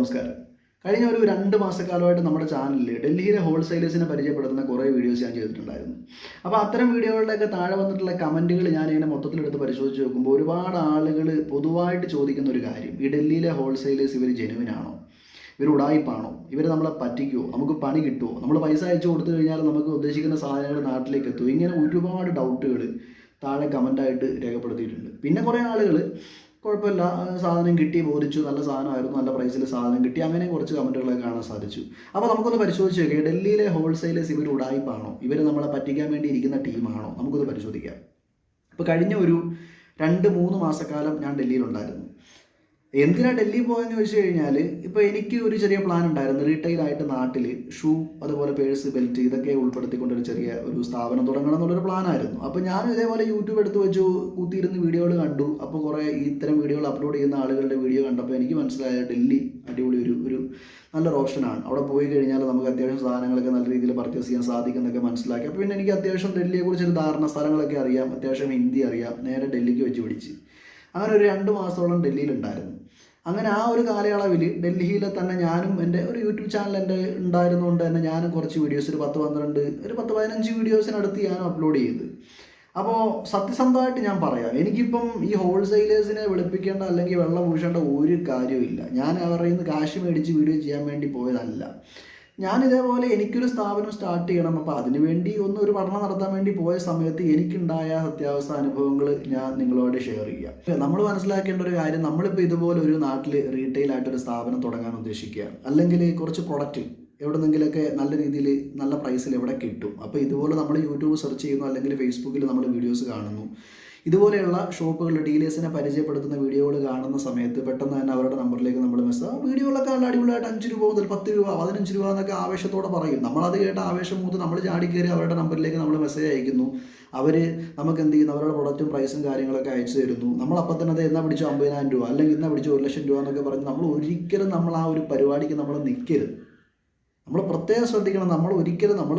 നമസ്കാരം. കഴിഞ്ഞ ഒരു രണ്ട് മാസക്കാലമായിട്ട് നമ്മുടെ ചാനലിൽ ഡൽഹിയിലെ ഹോൾസെയിലേഴ്സിനെ പരിചയപ്പെടുത്തുന്ന കുറേ വീഡിയോസ് ഞാൻ ചെയ്തിട്ടുണ്ടായിരുന്നു. അപ്പോൾ അത്തരം വീഡിയോകളിലൊക്കെ താഴെ വന്നിട്ടുള്ള കമന്റുകൾ ഞാൻ ഇങ്ങനെ മൊത്തത്തിലെടുത്ത് പരിശോധിച്ച് നോക്കുമ്പോൾ ഒരുപാട് ആളുകൾ പൊതുവായിട്ട് ചോദിക്കുന്ന ഒരു കാര്യം ഈ ഡൽഹിയിലെ ഹോൾസെയിലേഴ്സ് ഇവർ ജെനുവിനാണോ ഇവർ ഉടായിപ്പാണോ? ഇവർ നമ്മളെ പറ്റിക്കുമോ നമുക്ക് പണി കിട്ടുമോ നമ്മൾ പൈസ അയച്ചു കൊടുത്തു കഴിഞ്ഞാൽ നമുക്ക് ഉദ്ദേശിക്കുന്ന സാധനങ്ങൾ നാട്ടിലേക്ക് എത്തുമോ ഇങ്ങനെ ഒരുപാട് ഡൗട്ടുകൾ താഴെ കമന്റായിട്ട് രേഖപ്പെടുത്തിയിട്ടുണ്ട്. പിന്നെ കുറേ ആളുകൾ കുഴപ്പമില്ല. സാധനം കിട്ടി ബോധിച്ചു. നല്ല സാധനമായിരുന്നു. നല്ല പ്രൈസിൽ സാധനം കിട്ടി. അങ്ങനെ കുറച്ച് കമന്റുകളൊക്കെ കാണാൻ സാധിച്ചു. അപ്പോൾ നമുക്കൊന്ന് പരിശോധിച്ച് നോക്കിയാൽ ഡൽഹിയിലെ ഹോൾസെയിലേഴ്സ് ഇവർ ഉടായിപ്പാണോ? ഇവർ നമ്മളെ പറ്റിക്കാൻ വേണ്ടി ഇരിക്കുന്ന ടീമാണോ? നമുക്കൊന്ന് പരിശോധിക്കാം. ഇപ്പോൾ കഴിഞ്ഞ ഒരു രണ്ട് മൂന്ന് മാസക്കാലം ഞാൻ ഡൽഹിയിലുണ്ടായിരുന്നു. എന്തിനാ ഡൽഹി പോയെന്ന് ചോദിച്ചു കഴിഞ്ഞാൽ ഇപ്പോൾ എനിക്ക് ഒരു ചെറിയ പ്ലാൻ ഉണ്ടായിരുന്നു. റീറ്റെയിൽ ആയിട്ട് നാട്ടിൽ ഷൂ അതുപോലെ പേഴ്സ് ബെൽറ്റ് ഇതൊക്കെ ഉൾപ്പെടുത്തിക്കൊണ്ട് ഒരു ചെറിയ ഒരു സ്ഥാപനം തുടങ്ങണം എന്നുള്ളൊരു പ്ലാനായിരുന്നു അപ്പോൾ ഞാൻ ഇതേപോലെ യൂട്യൂബ് എടുത്ത് വെച്ചു കൂത്തിയിരുന്ന് വീഡിയോകൾ കണ്ടു. അപ്പോൾ കുറേ ഇത്തരം വീഡിയോകൾ അപ്ലോഡ് ചെയ്യുന്ന ആളുകളുടെ വീഡിയോ കണ്ടപ്പോൾ എനിക്ക് മനസ്സിലായ ഡൽഹി അടിപൊളി ഒരു ഒരു നല്ലൊരു ഓപ്ഷനാണ് അവിടെ പോയി കഴിഞ്ഞാൽ നമുക്ക് അത്യാവശ്യം സാധനങ്ങളൊക്കെ നല്ല രീതിയിൽ പർച്ചേസ് ചെയ്യാൻ സാധിക്കും എന്നൊക്കെ മനസ്സിലാക്കി. അപ്പോൾ പിന്നെ എനിക്ക് അത്യാവശ്യം ഡൽഹിയെക്കുറിച്ച് ഒരു ധാരണ സ്ഥലങ്ങളൊക്കെ അറിയാം. അത്യാവശ്യം ഹിന്ദി അറിയാം. നേരെ ഡൽഹിക്ക് വെച്ച് പിടിച്ച്. അങ്ങനെ ഒരു രണ്ട് മാസത്തോളം ഡൽഹിയിലുണ്ടായിരുന്നു. അങ്ങനെ ആ ഒരു കാലയളവിൽ ഡൽഹിയിലെ തന്നെ ഞാനും എന്റെ ഒരു യൂട്യൂബ് ചാനൽ എന്റെ ഉണ്ടായിരുന്നുകൊണ്ട് തന്നെ ഞാനും കുറച്ച് വീഡിയോസ് ഒരു പത്ത് പന്ത്രണ്ട് ഒരു പത്ത് പതിനഞ്ച് വീഡിയോസിനടുത്ത് ഞാൻ അപ്ലോഡ് ചെയ്ത്. അപ്പോൾ സത്യസന്ധമായിട്ട് ഞാൻ പറയാം എനിക്കിപ്പം ഈ ഹോൾസെയിലേഴ്സിനെ വിളിപ്പിക്കേണ്ട അല്ലെങ്കിൽ വെള്ളം പൂശേണ്ട ഒരു കാര്യമില്ല ഞാൻ അവരുടെ നിന്ന് കാശ് മേടിച്ച് വീഡിയോ ചെയ്യാൻ വേണ്ടി പോയതല്ല. ഞാൻ ഇതേപോലെ എനിക്കൊരു സ്ഥാപനം സ്റ്റാർട്ട് ചെയ്യണം. അപ്പോൾ അതിനുവേണ്ടി ഒന്ന് ഒരു പഠനം നടത്താൻ വേണ്ടി പോയ സമയത്ത് എനിക്കുണ്ടായ അത്യാവശ്യ അനുഭവങ്ങൾ ഞാൻ നിങ്ങളോട് ഷെയർ ചെയ്യാം. നമ്മൾ മനസ്സിലാക്കേണ്ട ഒരു കാര്യം നമ്മളിപ്പോൾ ഇതുപോലെ ഒരു നാട്ടിൽ റീറ്റെയിൽ ആയിട്ട് ഒരു സ്ഥാപനം തുടങ്ങാൻ ഉദ്ദേശിക്കുക അല്ലെങ്കിൽ കുറച്ച് പ്രൊഡക്റ്റ് എവിടെന്നെങ്കിലൊക്കെ നല്ല രീതിയിൽ നല്ല പ്രൈസിൽ എവിടെ കിട്ടും. അപ്പോൾ ഇതുപോലെ നമ്മൾ യൂട്യൂബ് സെർച്ച് ചെയ്യുന്നു അല്ലെങ്കിൽ ഫേസ്ബുക്കിൽ നമ്മൾ വീഡിയോസ് കാണുന്നു. ഇതുപോലെയുള്ള ഷോപ്പുകൾ ഡീലേഴ്സിനെ പരിചയപ്പെടുത്തുന്ന വീഡിയോകൾ കാണുന്ന സമയത്ത് പെട്ടെന്ന് തന്നെ അവരുടെ നമ്പറിലേക്ക് നമ്മൾ മെസ്സേജ് വീഡിയോകളൊക്കെ നല്ല അടിപൊളിയായിട്ട് അഞ്ച് രൂപ മുതൽ പത്ത് രൂപ പതിനഞ്ച് രൂപ എന്നൊക്കെ ആവേശത്തോടെ പറയും. നമ്മളത് കേട്ട ആവേശം മൂത്ത് നമ്മൾ ചാടി കയറി അവരുടെ നമ്പറിലേക്ക് നമ്മൾ മെസ്സേജ് അയക്കുന്നു. അവർ നമുക്ക് എന്ത് ചെയ്യുന്നു? അവരുടെ പ്രൊഡക്റ്റും പ്രൈസും കാര്യങ്ങളൊക്കെ അയച്ചു തരുന്നു. നമ്മൾ അപ്പം തന്നെ അത് എന്നാ പിടിച്ചു? അമ്പതിനായിരം രൂപ. അല്ലെങ്കിൽ ഇന്നാ പിടിച്ചു? ഒരു ലക്ഷം രൂപ എന്നൊക്കെ പറഞ്ഞ് നമ്മൾ ഒരിക്കലും നമ്മൾ ആ ഒരു പരിപാടിക്ക് നമ്മൾ നിൽക്കരുത് നമ്മൾ പ്രത്യേകം ശ്രദ്ധിക്കണം. നമ്മൾ ഒരിക്കലും നമ്മൾ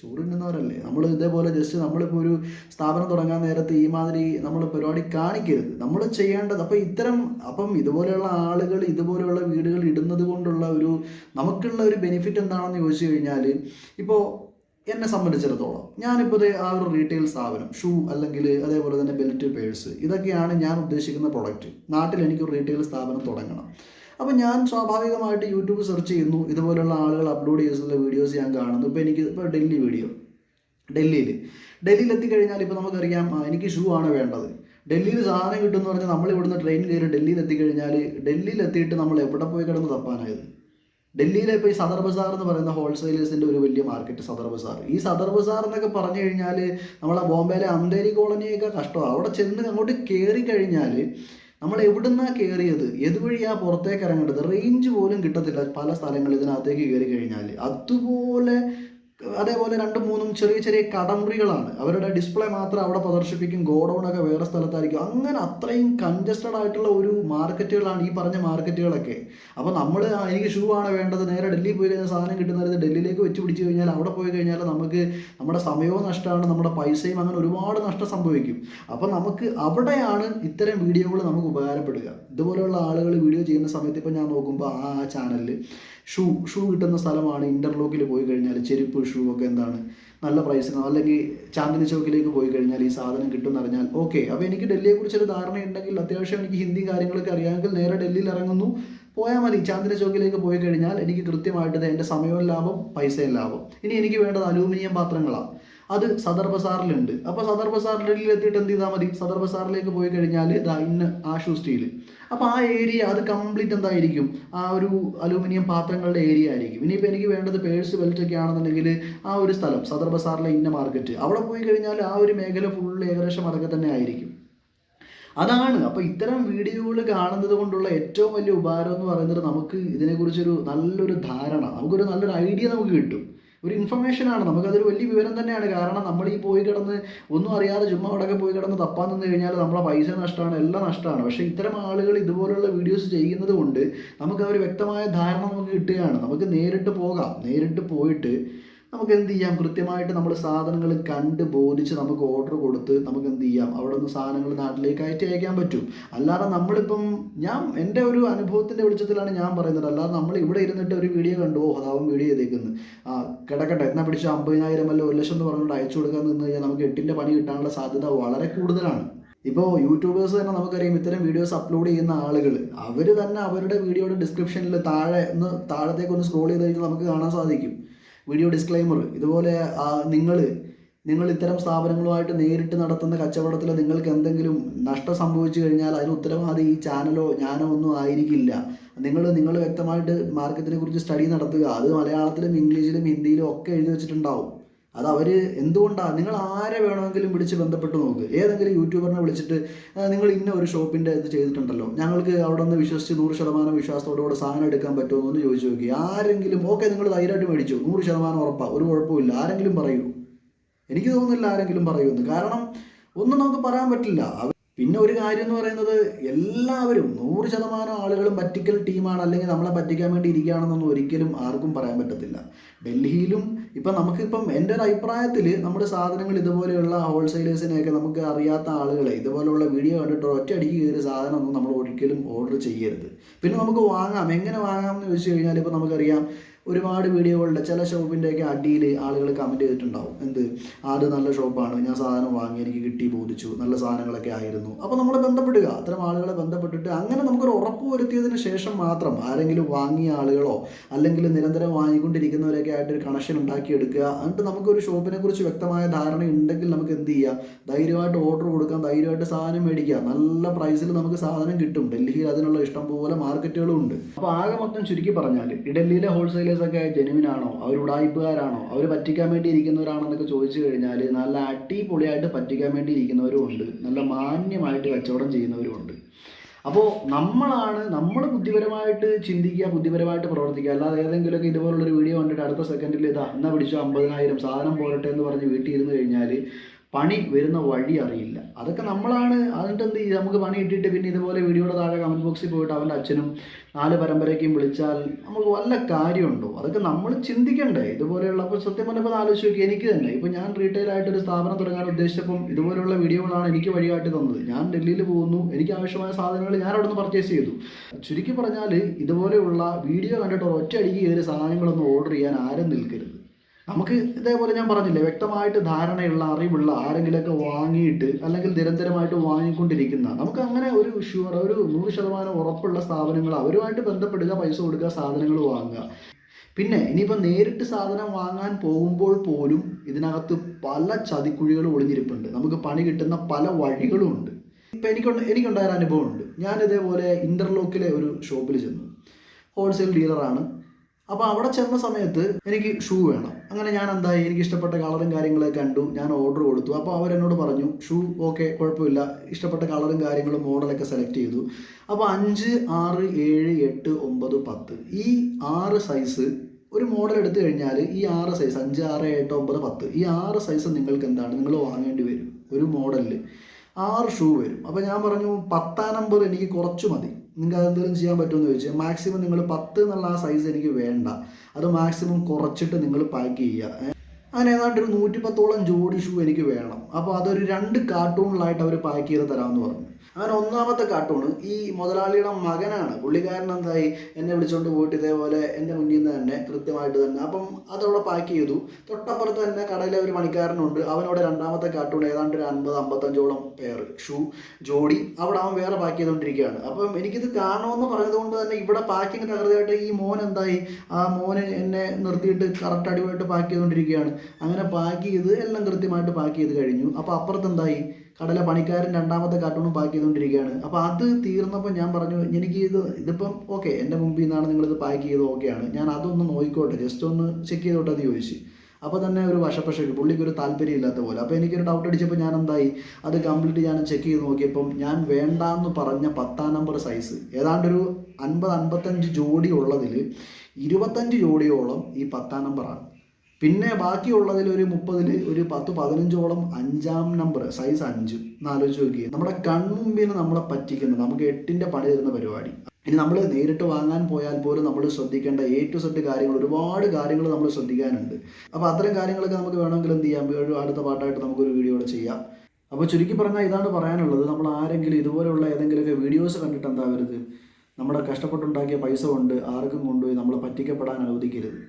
ചൂടുന്നവരല്ലേ നമ്മൾ ഇതേപോലെ ജസ്റ്റ് നമ്മളിപ്പോൾ ഒരു സ്ഥാപനം തുടങ്ങാൻ നേരത്തെ ഈ മാതിരി നമ്മൾ പരിപാടി കാണിക്കരുത്. നമ്മൾ ചെയ്യേണ്ടത് അപ്പോൾ ഇത്തരം അപ്പം ഇതുപോലെയുള്ള ആളുകൾ ഇതുപോലെയുള്ള വീടുകൾ ഇടുന്നത് കൊണ്ടുള്ള ഒരു നമുക്കുള്ള ഒരു ബെനിഫിറ്റ് എന്താണെന്ന് ചോദിച്ചു കഴിഞ്ഞാൽ ഇപ്പോൾ എന്നെ സംബന്ധിച്ചിടത്തോളം ഞാനിപ്പോൾ ആ ഒരു റീറ്റെയിൽ സ്ഥാപനം ഷൂ അല്ലെങ്കിൽ അതേപോലെ തന്നെ ബെൽറ്റ് പേഴ്സ് ഇതൊക്കെയാണ് ഞാൻ ഉദ്ദേശിക്കുന്ന പ്രൊഡക്റ്റ് നാട്ടിൽ എനിക്ക് ഒരു റീറ്റെയിൽ സ്ഥാപനം തുടങ്ങണം. അപ്പോൾ ഞാൻ സ്വാഭാവികമായിട്ട് യൂട്യൂബ് സെർച്ച് ചെയ്യുന്നു. ഇതുപോലുള്ള ആളുകൾ അപ്ലോഡ് ചെയ്യുന്ന വീഡിയോസ് ഞാൻ കാണുന്നു. ഇപ്പോൾ എനിക്ക് ഇപ്പോൾ ഡൽഹി വീഡിയോ ഡൽഹിയിൽ ഡൽഹിയിൽ എത്തിക്കഴിഞ്ഞാൽ ഇപ്പോൾ നമുക്കറിയാം എനിക്ക് ഷൂ ആണ് വേണ്ടത്. ഡൽഹിയിൽ സാധനം കിട്ടുമെന്ന് പറഞ്ഞാൽ നമ്മൾ ഇവിടുന്ന് ട്രെയിൻ കയറി ഡൽഹിയിൽ എത്തിക്കഴിഞ്ഞാൽ ഡൽഹിയിൽ എത്തിയിട്ട് നമ്മൾ എവിടെ പോയി കിടന്ന് തപ്പാനായത്? ഡൽഹിയിലെ ഇപ്പോൾ ഈ സദർ ബസാർ എന്ന് പറയുന്ന ഹോൾസെയിലേഴ്സിന്റെ ഒരു വലിയ മാർക്കറ്റ് സദർ ബസാർ. ഈ സദർ ബസാർ എന്നൊക്കെ പറഞ്ഞു കഴിഞ്ഞാൽ നമ്മളെ ബോംബെയിലെ അന്തേരി കോളനിയൊക്കെ കഷ്ടമാണ്. അവിടെ ചെന്ന് അങ്ങോട്ട് കയറി കഴിഞ്ഞാൽ നമ്മൾ എവിടുന്നാ കയറിയത് ഏതുവഴിയാ പുറത്തേക്ക് ഇറങ്ങേണ്ടത്? റേഞ്ച് പോലും കിട്ടത്തില്ല പല സ്ഥലങ്ങളിൽ ഇതിനകത്തേക്ക് കയറി കഴിഞ്ഞാൽ അതുപോലെ അതേപോലെ രണ്ടും മൂന്നും ചെറിയ ചെറിയ കടമുറികളാണ്. അവരുടെ ഡിസ്പ്ലേ മാത്രം അവിടെ പ്രദർശിപ്പിക്കും. ഗോഡൗൺ ഒക്കെ വേറെ സ്ഥലത്തായിരിക്കും. അങ്ങനെ അത്രയും കൺജസ്റ്റഡ് ആയിട്ടുള്ള ഒരു മാർക്കറ്റുകളാണ് ഈ പറഞ്ഞ മാർക്കറ്റുകളൊക്കെ. അപ്പോൾ നമ്മൾ എനിക്ക് ഷൂ ആണ് വേണ്ടത്. നേരെ ഡൽഹി പോയി കഴിഞ്ഞാൽ സാധനം കിട്ടുന്നത് ഡൽഹിയിലേക്ക് വെച്ച് പിടിച്ച് കഴിഞ്ഞാൽ അവിടെ പോയി കഴിഞ്ഞാൽ നമുക്ക് നമ്മുടെ സമയവും നഷ്ടമാണ് നമ്മുടെ പൈസയും അങ്ങനെ ഒരുപാട് നഷ്ടം സംഭവിക്കും. അപ്പോൾ നമുക്ക് അവിടെയാണ് ഇത്തരം വീഡിയോകൾ നമുക്ക് ഉപകാരപ്പെടുക. ഇതുപോലെയുള്ള ആളുകൾ വീഡിയോ ചെയ്യുന്ന സമയത്ത് ഇപ്പോൾ ഞാൻ നോക്കുമ്പോൾ ആ ആ ചാനലിൽ ഷൂ ഷൂ കിട്ടുന്ന സ്ഥലമാണ് ഇന്റർലോക്കിൽ പോയി കഴിഞ്ഞാൽ ചെരുപ്പ് ഷൂ ഒക്കെ എന്താണ് നല്ല പ്രൈസിന് അല്ലെങ്കിൽ ചാന്ദിനി ചോക്കിലേക്ക് പോയി കഴിഞ്ഞാൽ ഈ സാധനം കിട്ടുമെന്ന് അറിഞ്ഞാൽ ഓക്കെ അപ്പോൾ എനിക്ക് ഡൽഹിയെക്കുറിച്ചൊരു ധാരണ ഉണ്ടെങ്കിൽ അത്യാവശ്യം എനിക്ക് ഹിന്ദി കാര്യങ്ങളൊക്കെ അറിയാമെങ്കിൽ നേരെ ഡൽഹിയിൽ ഇറങ്ങുന്നു. പോയാൽ മതി. ചാന്ദിനി ചോക്കിലേക്ക് പോയി കഴിഞ്ഞാൽ എനിക്ക് കൃത്യമായിട്ട് എന്റെ സമയവും ലാഭം പൈസയും ലാഭം. ഇനി എനിക്ക് വേണ്ടത് അലൂമിനിയം പാത്രങ്ങളാണ് അത് സദർ ബസാറിലുണ്ട്. അപ്പോൾ സദർ ബസാറിൽ എത്തിയിട്ട് എന്ത് ചെയ്താൽ മതി? സദർ ബസാറിലേക്ക് പോയി കഴിഞ്ഞാൽ ഇതാ ഇന്ന് ആഷു സ്റ്റീൽ അപ്പോൾ ആ ഏരിയ അത് കംപ്ലീറ്റ് എന്തായിരിക്കും? ആ ഒരു അലൂമിനിയം പാത്രങ്ങളുടെ ഏരിയ ആയിരിക്കും. ഇനിയിപ്പോൾ എനിക്ക് വേണ്ടത് പേഴ്സ് ബെൽറ്റ് ഒക്കെ ആണെന്നുണ്ടെങ്കിൽ ആ ഒരു സ്ഥലം സദർ ബസാറിലെ ഇന്ന മാർക്കറ്റ് അവിടെ പോയി കഴിഞ്ഞാൽ ആ ഒരു മേഖല ഫുൾ ഏകദേശം അതൊക്കെ തന്നെ ആയിരിക്കും. അതാണ്. അപ്പോൾ ഇത്തരം വീഡിയോകൾ കാണുന്നത് കൊണ്ടുള്ള ഏറ്റവും വലിയ ഉപകാരം എന്ന് പറയുന്നത് നമുക്ക് ഇതിനെക്കുറിച്ചൊരു നല്ലൊരു ധാരണ നമുക്കൊരു നല്ലൊരു ഐഡിയ നമുക്ക് കിട്ടും. ഒരു ഇൻഫർമേഷൻ ആണ്. നമുക്കതൊരു വലിയ വിവരം തന്നെയാണ്. കാരണം നമ്മൾ ഈ പോയി കിടന്ന് ഒന്നും അറിയാതെ ചുമ്മാ അവിടെയൊക്കെ പോയി കിടന്ന് തപ്പാൻ നിന്ന് കഴിഞ്ഞാൽ നമ്മളെ പൈസ നഷ്ടമാണ് എല്ലാം നഷ്ടമാണ്. പക്ഷേ ഇത്തരം ആളുകൾ ഇതുപോലുള്ള വീഡിയോസ് ചെയ്യുന്നത് കൊണ്ട് നമുക്ക് ആ ഒരു വ്യക്തമായ ധാരണ നമുക്ക് കിട്ടുകയാണ്. നമുക്ക് നേരിട്ട് പോകാം. നേരിട്ട് പോയിട്ട് നമുക്ക് എന്ത് ചെയ്യാം കൃത്യമായിട്ട് നമ്മൾ സാധനങ്ങൾ കണ്ട് ബോധിച്ച് നമുക്ക് ഓർഡർ കൊടുത്ത് നമുക്ക് എന്ത് ചെയ്യാം അവിടെ നിന്ന് സാധനങ്ങൾ നാട്ടിലേക്ക് അയച്ചു അയക്കാൻ പറ്റും. അല്ലാതെ നമ്മളിപ്പം ഞാൻ എന്റെ ഒരു അനുഭവത്തിന്റെ വെളിച്ചത്തിലാണ് ഞാൻ പറയുന്നത്. അല്ലാതെ നമ്മൾ ഇവിടെ ഇരുന്നിട്ട് ഒരു വീഡിയോ കണ്ടു. ഓ അതാവും വീഡിയോ ചെയ്തേക്കുന്നു. ആ കിടക്കട്ടെ. എന്നാൽ പിടിച്ച അമ്പതിനായിരം അല്ല ഒരു ലക്ഷം എന്ന് പറഞ്ഞുകൊണ്ട് അയച്ചു കൊടുക്കാൻ നിന്ന് കഴിഞ്ഞാൽ നമുക്ക് എട്ടിന്റെ പണി കിട്ടാനുള്ള സാധ്യത വളരെ കൂടുതലാണ്. ഇപ്പോൾ യൂട്യൂബേഴ്സ് തന്നെ നമുക്കറിയാം ഇത്തരം വീഡിയോസ് അപ്ലോഡ് ചെയ്യുന്ന ആളുകൾ അവർ തന്നെ അവരുടെ വീഡിയോയുടെ ഡിസ്ക്രിപ്ഷനിൽ താഴെ ഒന്ന് താഴത്തേക്ക് ഒന്ന് സ്ക്രോൾ ചെയ്ത് കഴിഞ്ഞാൽ നമുക്ക് കാണാൻ സാധിക്കും. വീഡിയോ ഡിസ്ക്ലൈമർ ഇതുപോലെ നിങ്ങൾ നിങ്ങൾ ഇത്തരം സ്ഥാപനങ്ങളുമായിട്ട് നേരിട്ട് നടത്തുന്ന കച്ചവടത്തിൽ നിങ്ങൾക്ക് എന്തെങ്കിലും നഷ്ടം സംഭവിച്ചു കഴിഞ്ഞാൽ അതിന് ഉത്തരവാദി ഈ ചാനലോ ഞാനോ ഒന്നും ആയിരിക്കില്ല. നിങ്ങൾ നിങ്ങൾ വ്യക്തമായിട്ട് മാർക്കറ്റിനെ കുറിച്ച് സ്റ്റഡി നടത്തുക. അത് മലയാളത്തിലും ഇംഗ്ലീഷിലും ഹിന്ദിയിലും ഒക്കെ എഴുതി വെച്ചിട്ടുണ്ടാവും. അത് അവർ എന്തുകൊണ്ടാണ് നിങ്ങൾ ആരെ വേണമെങ്കിലും വിളിച്ച് ബന്ധപ്പെട്ട് നോക്ക്. ഏതെങ്കിലും യൂട്യൂബറിനെ വിളിച്ചിട്ട് നിങ്ങൾ ഇന്ന ഒരു ഷോപ്പിന്റെ ഇത് ചെയ്തിട്ടുണ്ടല്ലോ ഞങ്ങൾക്ക് അവിടെ നിന്ന് വിശ്വസിച്ച് നൂറ് ശതമാനം വിശ്വാസത്തോടുകൂടെ സാധനം എടുക്കാൻ പറ്റുമോ എന്ന് ചോദിച്ചു നോക്കി. ആരെങ്കിലും ഓക്കെ നിങ്ങൾ ധൈര്യമായിട്ട് മേടിച്ചു നൂറ് ശതമാനം ഉറപ്പാണ് ഒരു കുഴപ്പമില്ല ആരെങ്കിലും പറയൂ. എനിക്ക് തോന്നുന്നില്ല ആരെങ്കിലും പറയുമെന്ന് കാരണം ഒന്നും നമുക്ക് പറയാൻ പറ്റില്ല. പിന്നെ ഒരു കാര്യം എന്ന് പറയുന്നത് എല്ലാവരും നൂറ് ശതമാനം ആളുകളും പറ്റിക്കൽ ടീമാണ് അല്ലെങ്കിൽ നമ്മളെ പറ്റിക്കാൻ വേണ്ടി ഇരിക്കുകയാണെന്നൊന്നും ഒരിക്കലും ആർക്കും പറയാൻ പറ്റത്തില്ല. ഡൽഹിയിലും ഇപ്പം നമുക്കിപ്പം എന്റെ ഒരു അഭിപ്രായത്തിൽ നമ്മുടെ സാധനങ്ങൾ ഇതുപോലെയുള്ള ഹോൾസെയിലേഴ്സിനെയൊക്കെ നമുക്ക് അറിയാത്ത ആളുകളെ ഇതുപോലെയുള്ള വീഡിയോ കണ്ടിട്ട് ഒറ്റയടിക്ക് കയറി സാധനമൊന്നും നമ്മൾ ഒരിക്കലും ഓർഡർ ചെയ്യരുത്. പിന്നെ നമുക്ക് വാങ്ങാം എങ്ങനെ വാങ്ങാം എന്ന് ചോദിച്ചു കഴിഞ്ഞാൽ ഇപ്പോൾ നമുക്കറിയാം ഒരുപാട് വീഡിയോകളുടെ ചില ഷോപ്പിന്റെയൊക്കെ അടിയിൽ ആളുകൾ കമന്റ് ചെയ്തിട്ടുണ്ടാവും. എന്ത്? അത് നല്ല ഷോപ്പാണ്. ഞാൻ സാധനം വാങ്ങി എനിക്ക് കിട്ടി ബോധിച്ചു. നല്ല സാധനങ്ങളൊക്കെ ആയിരുന്നു. അപ്പോൾ നമ്മളെ ബന്ധപ്പെടുക. അത്തരം ആളുകളെ ബന്ധപ്പെട്ടിട്ട് അങ്ങനെ നമുക്കൊരു ഉറപ്പ് വരുത്തിയതിന് ശേഷം മാത്രം ആരെങ്കിലും വാങ്ങിയ ആളുകളോ അല്ലെങ്കിൽ നിരന്തരം വാങ്ങിക്കൊണ്ടിരിക്കുന്നവരൊക്കെ ആയിട്ട് ഒരു കണക്ഷൻ ഉണ്ടാക്കിയെടുക്കുക. എന്നിട്ട് നമുക്കൊരു ഷോപ്പിനെ കുറിച്ച് വ്യക്തമായ ധാരണ ഉണ്ടെങ്കിൽ നമുക്ക് എന്ത് ചെയ്യാം? ധൈര്യമായിട്ട് ഓർഡർ കൊടുക്കാം. ധൈര്യമായിട്ട് സാധനം മേടിക്കാം. നല്ല പ്രൈസിൽ നമുക്ക് സാധനം കിട്ടും. ഡൽഹിയിൽ അതിനുള്ള ഇഷ്ടം പോലെ മാർക്കറ്റുകളും ഉണ്ട്. അപ്പോൾ ആകെ മൊത്തം ചുരുക്കി പറഞ്ഞാൽ ഡൽഹിയിലെ ഹോൾസെയിലേഴ്സ് ഒക്കെ ജെനുവിൻ ആണോ? അവർ ഉടായ്പുകാരാണോ അവർ പറ്റിക്കാൻ വേണ്ടി ഇരിക്കുന്നവരാണെന്നൊക്കെ ചോദിച്ചു കഴിഞ്ഞാൽ നല്ല അടിപൊളിയായിട്ട് പറ്റിക്കാൻ വേണ്ടി ഇരിക്കുന്നവരും ഉണ്ട്. നല്ല മാന്യമായിട്ട് കച്ചവടം ചെയ്യുന്നവരും ഉണ്ട്. അപ്പോൾ നമ്മളാണ് നമ്മൾ ബുദ്ധിപരമായിട്ട് ചിന്തിക്കുക ബുദ്ധിപരമായിട്ട് പ്രവർത്തിക്കുക. അല്ലാതെ ഏതെങ്കിലുമൊക്കെ ഇതുപോലുള്ളൊരു വീഡിയോ കണ്ടിട്ട് അടുത്ത സെക്കൻഡിൽ ഇതാ എന്നാ പിടിച്ചോ അമ്പതിനായിരം സാധനം പോരട്ടെ എന്ന് പറഞ്ഞ് വീട്ടിൽ ഇരുന്ന് കഴിഞ്ഞാൽ പണി വരുന്ന വഴി അറിയില്ല. അതൊക്കെ നമ്മളാണ് അതിന്റെ എന്ത് ചെയ്യുക? നമുക്ക് പണി ഇട്ടിട്ട് പിന്നെ ഇതുപോലെ വീഡിയോയുടെ താഴെ കമന്റ് ബോക്സിൽ പോയിട്ട് അവന്റെ അച്ഛനും നാല് പരമ്പരയ്ക്കും വിളിച്ചാൽ നമുക്ക് വല്ല കാര്യമുണ്ടോ? അതൊക്കെ നമ്മൾ ചിന്തിക്കണ്ടേ. ഇതുപോലെയുള്ള അപ്പോൾ സത്യം പറഞ്ഞപ്പോൾ ആലോചിച്ച് നോക്കി എനിക്ക് തന്നെ. ഇപ്പോൾ ഞാൻ റീറ്റെയിൽ ആയിട്ട് ഒരു സ്ഥാപനം തുടങ്ങാൻ ഉദ്ദേശിച്ചപ്പം ഇതുപോലെയുള്ള വീഡിയോകളാണ് എനിക്ക് വഴികാട്ടി തന്നത്. ഞാൻ ഡൽഹിയിൽ പോകുന്നു. എനിക്ക് ആവശ്യമായ സാധനങ്ങൾ ഞാൻ അവിടെ നിന്ന് പർച്ചേസ് ചെയ്തു. ചുരുക്കി പറഞ്ഞാൽ ഇതുപോലെയുള്ള വീഡിയോ കണ്ടിട്ട് ഒറ്റയടിക്ക് കയറി സാധനങ്ങളൊന്നും ഓർഡർ ചെയ്യാൻ ആരും നിൽക്കരുത്. നമുക്ക് ഇതേപോലെ ഞാൻ പറഞ്ഞില്ലേ വ്യക്തമായിട്ട് ധാരണയുള്ള അറിവുള്ള ആരെങ്കിലുമൊക്കെ വാങ്ങിയിട്ട് അല്ലെങ്കിൽ നിരന്തരമായിട്ട് വാങ്ങിക്കൊണ്ടിരിക്കുന്ന നമുക്ക് അങ്ങനെ ഒരു ഷുവർ ഒരു നൂറ് ശതമാനം ഉറപ്പുള്ള സ്ഥാപനങ്ങൾ അവരുമായിട്ട് ബന്ധപ്പെടുക പൈസ കൊടുക്കുക സാധനങ്ങൾ വാങ്ങുക. പിന്നെ ഇനിയിപ്പോൾ നേരിട്ട് സാധനം വാങ്ങാൻ പോകുമ്പോൾ പോലും ഇതിനകത്ത് പല ചതിക്കുഴികളും ഒളിഞ്ഞിരിപ്പുണ്ട്. നമുക്ക് പണി കിട്ടുന്ന പല വഴികളും ഉണ്ട് ഇപ്പം എനിക്കുണ്ട് എനിക്കുണ്ടായ അനുഭവമുണ്ട് ഞാൻ ഇതേപോലെ ഇന്റർലോക്കിലെ ഒരു ഷോപ്പിൽ ചെന്നു. ഹോൾസെയിൽ ഡീലറാണ് അപ്പോൾ അവിടെ ചെന്ന സമയത്ത് എനിക്ക് ഷൂ വേണം. അങ്ങനെ ഞാൻ എന്തായി? എനിക്ക് ഇഷ്ടപ്പെട്ട കളറും കാര്യങ്ങളൊക്കെ കണ്ടു. ഞാൻ ഓർഡർ കൊടുത്തു. അപ്പോൾ അവരെന്നോട് പറഞ്ഞു ഷൂ ഓക്കെ കുഴപ്പമില്ല. ഇഷ്ടപ്പെട്ട കളറും കാര്യങ്ങളും മോഡലൊക്കെ സെലക്ട് ചെയ്തു. അപ്പോൾ അഞ്ച് ആറ് ഏഴ് എട്ട് ഒമ്പത് പത്ത്. ഈ ആറ് സൈസ് ഒരു മോഡൽ എടുത്തു കഴിഞ്ഞാൽ ഈ ആറ് സൈസ് അഞ്ച് ആറ് എട്ട് ഒമ്പത് പത്ത്. ഈ ആറ് സൈസ് നിങ്ങൾക്ക് എന്താണ്? നിങ്ങൾ വാങ്ങേണ്ടി വരും. ഒരു മോഡലിൽ ആറ് ഷൂ വരും. അപ്പോൾ ഞാൻ പറഞ്ഞു പത്താം നമ്പർ എനിക്ക് കുറച്ച് മതി. നിങ്ങൾക്ക് അതെന്തെങ്കിലും ചെയ്യാൻ പറ്റുമെന്ന് ചോദിച്ചാൽ മാക്സിമം നിങ്ങൾ പത്ത് എന്നുള്ള ആ സൈസ് എനിക്ക് വേണ്ട അത് മാക്സിമം കുറച്ചിട്ട് നിങ്ങൾ പാക്ക് ചെയ്യുക. അങ്ങനെ ഏതാണ്ട് ഒരു നൂറ്റി പത്തോളം ജോഡി ഷൂ എനിക്ക് വേണം. അപ്പോൾ അതൊരു രണ്ട് കാർട്ടൂണിലായിട്ട് അവർ പാക്ക് ചെയ്ത് തരാമെന്ന് പറഞ്ഞു. അങ്ങനെ ഒന്നാമത്തെ കാർട്ടൂൺ ഈ മുതലാളിയുടെ മകനാണ്. പുള്ളിക്കാരൻ എന്തായി? എന്നെ വിളിച്ചുകൊണ്ട് പോയിട്ട് ഇതേപോലെ എന്റെ മുന്നിൽ നിന്ന് തന്നെ കൃത്യമായിട്ട് തന്നെ അപ്പം അതവിടെ പാക്ക് ചെയ്തു. തൊട്ടപ്പുറത്ത് തന്നെ കടയിലെ ഒരു പണിക്കാരനുണ്ട്. അവനവിടെ രണ്ടാമത്തെ കാർട്ടൂൺ ഏതാണ്ട് ഒരു അൻപത് അമ്പത്തഞ്ചോളം പേർ ഷൂ ജോഡി. അവിടെ അവൻ വേറെ പാക്ക് ചെയ്തുകൊണ്ടിരിക്കുകയാണ്. അപ്പം എനിക്കിത് കാണുമെന്ന് പറഞ്ഞതുകൊണ്ട് തന്നെ ഇവിടെ പാക്കിങ് തകർന്നതായിട്ട് ഈ മോൻ എന്തായി? ആ മോന് എന്നെ നിർത്തിയിട്ട് കറക്റ്റ് അടിപൊളിയായിട്ട് പാക്ക് ചെയ്തുകൊണ്ടിരിക്കുകയാണ്. അങ്ങനെ പാക്ക് ചെയ്ത് എല്ലാം കൃത്യമായിട്ട് പാക്ക് ചെയ്ത് കഴിഞ്ഞു. അപ്പോൾ അപ്പുറത്ത് എന്തായി കടല പണിക്കാരൻ രണ്ടാമത്തെ കാർട്ടൂണും പാക്ക് ചെയ്തുകൊണ്ടിരിക്കുകയാണ് അപ്പോൾ അത് തീർന്നപ്പോൾ ഞാൻ പറഞ്ഞു എനിക്ക് ഇത് ഇതിപ്പം ഓക്കെ എന്റെ മുമ്പിൽ നിന്നാണ് നിങ്ങളിത് പാക്ക് ചെയ്ത് ഓക്കെയാണ് ഞാൻ അതൊന്ന് നോക്കിക്കോട്ടെ ജസ്റ്റ് ഒന്ന് ചെക്ക് ചെയ്തോട്ടെ അത് ചോദിച്ചു. അപ്പോൾ തന്നെ ഒരു വശപ്പശക്ക് പുള്ളിക്ക് ഒരു താല്പര്യം ഇല്ലാത്ത പോലെ. അപ്പോൾ എനിക്കൊരു ഡൗട്ട് അടിച്ചപ്പോൾ ഞാൻ എന്തായി അത് കംപ്ലീറ്റ് ഞാൻ ചെക്ക് ചെയ്ത് നോക്കിയപ്പം ഞാൻ വേണ്ടാന്ന് പറഞ്ഞ പത്താം നമ്പർ സൈസ് ഏതാണ്ടൊരു അൻപത് അൻപത്തഞ്ച് ജോഡി ഉള്ളതിൽ ഇരുപത്തഞ്ച് ജോഡിയോളം ഈ പത്താം നമ്പറാണ് പിന്നെ ബാക്കിയുള്ളതിൽ ഒരു മുപ്പതിൽ ഒരു പത്ത് പതിനഞ്ചോളം അഞ്ചാം നമ്പർ സൈസ് അഞ്ച്. എന്നാലോചിച്ച് നോക്കിയേ. നമ്മുടെ കൺമുമ്പിൽ നിന്ന് നമ്മളെ പറ്റിക്കുന്നത് നമുക്ക് എട്ടിന്റെ പണി തരുന്ന പരിപാടി. ഇനി നമ്മൾ നേരിട്ട് വാങ്ങാൻ പോയാൽ പോലും നമ്മൾ ശ്രദ്ധിക്കേണ്ട എ ടു സെറ്റ് കാര്യങ്ങൾ ഒരുപാട് കാര്യങ്ങൾ നമ്മൾ ശ്രദ്ധിക്കാനുണ്ട്. അപ്പോൾ അത്തരം കാര്യങ്ങളൊക്കെ നമുക്ക് വേണമെങ്കിൽ എന്ത് ചെയ്യാം? ഒരു അടുത്ത പാട്ടായിട്ട് നമുക്കൊരു വീഡിയോ ചെയ്യാം. അപ്പോൾ ചുരുക്കി പറഞ്ഞാൽ ഇതാണ് പറയാനുള്ളത്. നമ്മൾ ആരെങ്കിലും ഇതുപോലെയുള്ള ഏതെങ്കിലുമൊക്കെ വീഡിയോസ് കണ്ടിട്ട് എന്താവരുത് നമ്മുടെ കഷ്ടപ്പെട്ടുണ്ടാക്കിയ പൈസ കൊണ്ട് ആർക്കും കൊണ്ടുപോയി നമ്മളെ പറ്റിക്കപ്പെടാൻ അനുവദിക്കരുത്.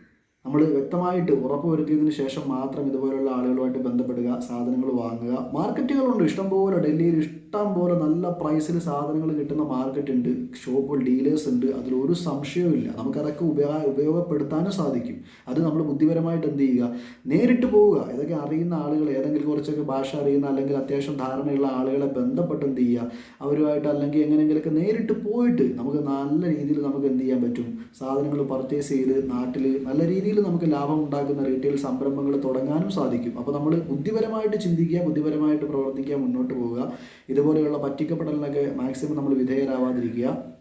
നമ്മൾ വ്യക്തമായിട്ട് ഉറപ്പുവരുത്തിയതിന് ശേഷം മാത്രം ഇതുപോലുള്ള ആളുകളുമായിട്ട് ബന്ധപ്പെടുക സാധനങ്ങൾ വാങ്ങുക. മാർക്കറ്റുകളുണ്ട്. ഇഷ്ടംപോലെ ഡൽഹിയിൽ ഇഷ്ടം പോലെ നല്ല പ്രൈസിൽ സാധനങ്ങൾ കിട്ടുന്ന മാർക്കറ്റ് ഉണ്ട്. ഷോപ്പുകൾ ഡീലേഴ്സ് ഉണ്ട്. അതിലൊരു സംശയവും ഇല്ല. നമുക്കതൊക്കെ ഉപയോഗ ഉപയോഗപ്പെടുത്താനും സാധിക്കും. അത് നമ്മൾ ബുദ്ധിപരമായിട്ട് എന്ത് ചെയ്യുക? നേരിട്ട് പോവുക. ഇതൊക്കെ അറിയുന്ന ആളുകൾ ഏതെങ്കിലും കുറച്ചൊക്കെ ഭാഷ അറിയുന്ന അല്ലെങ്കിൽ അത്യാവശ്യം ധാരണയുള്ള ആളുകളെ ബന്ധപ്പെട്ട് എന്ത് ചെയ്യുക? അവരുമായിട്ട് അല്ലെങ്കിൽ എങ്ങനെയെങ്കിലുമൊക്കെ നേരിട്ട് പോയിട്ട് നമുക്ക് നല്ല രീതിയിൽ നമുക്ക് എന്ത് ചെയ്യാൻ പറ്റും? സാധനങ്ങൾ പർച്ചേസ് ചെയ്ത് നാട്ടിൽ നല്ല രീതിയിൽ നമുക്ക് ലാഭം ഉണ്ടാക്കുന്ന റീറ്റെയിൽ സംരംഭങ്ങൾ തുടങ്ങാനും സാധിക്കും. അപ്പോൾ നമ്മൾ ബുദ്ധിപരമായിട്ട് ചിന്തിക്കുക ബുദ്ധിപരമായിട്ട് പ്രവർത്തിക്കുക മുന്നോട്ട് പോവുക. ഇതുപോലെയുള്ള പറ്റിക്കപ്പെടലിനൊക്കെ മാക്സിമം നമ്മൾ വിധേയരാവാതിരിക്കുക.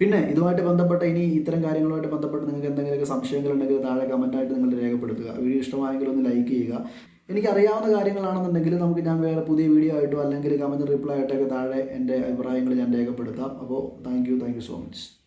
പിന്നെ ഇതുമായിട്ട് ബന്ധപ്പെട്ട ഇനി ഇത്തരം കാര്യങ്ങളുമായിട്ട് ബന്ധപ്പെട്ട് നിങ്ങൾക്ക് എന്തെങ്കിലുമൊക്കെ സംശയങ്ങളുണ്ടെങ്കിൽ താഴെ കമന്റായിട്ട് നിങ്ങൾ രേഖപ്പെടുത്തുക. വീഡിയോ ഇഷ്ടമായെങ്കിൽ ഒന്ന് ലൈക്ക് ചെയ്യുക. എനിക്കറിയാവുന്ന കാര്യങ്ങളാണെന്നുണ്ടെങ്കിൽ നമുക്ക് ഞാൻ വേറെ പുതിയ വീഡിയോ ആയിട്ടോ അല്ലെങ്കിൽ കമന്റ് റിപ്ലൈ ആയിട്ടൊക്കെ താഴെ എന്റെ അഭിപ്രായങ്ങൾ ഞാൻ രേഖപ്പെടുത്താം. അപ്പോൾ താങ്ക് യു സോ മച്ച്